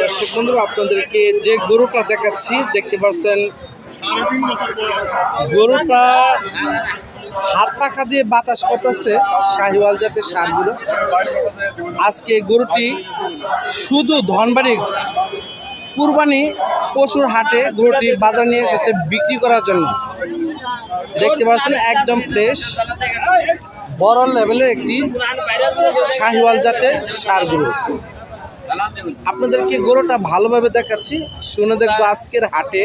দর্শক বন্ধু আপনাদেরকে যে গরুটা দেখাচ্ছি, দেখতে পাচ্ছেন, গরুটা হাত পাখা দিয়ে বাতাস করতেছে, শাহিওয়াল জাতের সারগুলো। আজকে গরুটি শুধু ধনবাড়ি, কুরবানি পশুর হাটে গরুটি বাজার নিয়ে এসেছে বিক্রি করার জন্য। দেখতে পাচ্ছেন, একদম ফ্রেশ বড় লেভেলের একটি শাহিওয়াল জাতের সার গরু আপনাদেরকে গরুটা ভালোভাবে দেখাচ্ছি। শুনে দেখব আজকের হাটে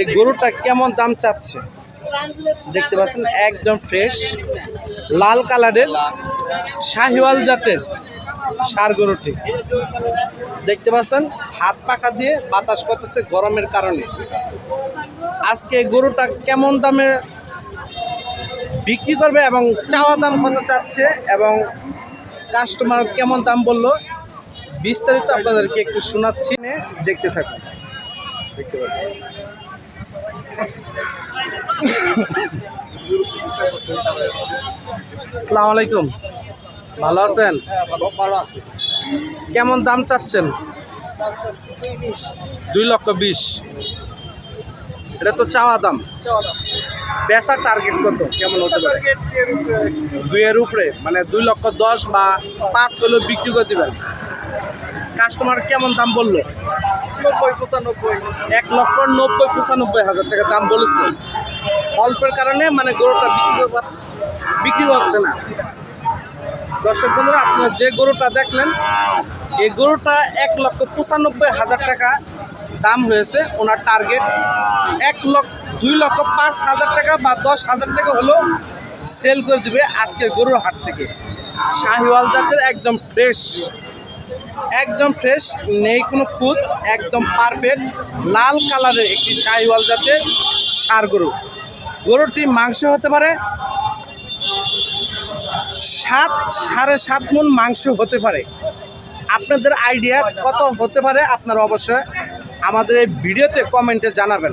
এই গরুটা কেমন দাম চাচ্ছে। দেখতে পাচ্ছেন, একদম ফ্রেশ লাল কালারের শাহিওয়াল জাতের সার গরুটি। দেখতে পাচ্ছেন, হাত পাখা দিয়ে বাতাস করতেছে গরমের কারণে। আজকে গরুটা কেমন দামে বিক্রি করবে এবং চাওয়া দাম কত চাচ্ছে এবং কাস্টমার কেমন দাম বলল বিস্তারিত আপনাদেরকে একটু শোনাচ্ছি। দেখতে থাকুন। দেখতে আসসালামু আলাইকুম। ভালো আছেন? কেমন দাম চাচ্ছেন? দুই লক্ষ বিশ। এটা তো চাওয়া দাম। বেচার টার্গেট কত? কেমন হতে পারে? দুইয়ের উপরে মানে দুই লক্ষ দশ বা পাঁচ হলেও বিক্রি করে দিবেন। কাস্টমার কেমন দাম বলল? নব্বই পঁচানব্বই। এক লক্ষ নব্বই পঁচানব্বই হাজার টাকা দাম বলেছে। অল্পের কারণে মানে গরুটা বিক্রি কর- বিক্রি হচ্ছে না। দর্শক বন্ধুরা আপনারা যে গরুটা দেখলেন এই গরুটা এক লক্ষ পঁচানব্বই হাজার টাকা দাম হয়েছে ওনার টার্গেট এক লক্ষ দুই লক্ষ পাঁচ হাজার টাকা বা দশ হাজার টাকা হলেও সেল করে দিবে আজকের গরুর হাট থেকে। শাহিওয়াল জাতের একদম ফ্রেশ একদম ফ্রেশ নেই কোনো খুঁত একদম পারফেক্ট লাল কালারের একটি শাহিওয়াল জাতের সার গরু। গরুটি মাংস হতে পারে সাত, সাড়ে সাত মন মাংস হতে পারে। আপনাদের আইডিয়া কত হতে পারে আপনারা অবশ্যই আমাদের এই ভিডিওতে কমেন্টে জানাবেন।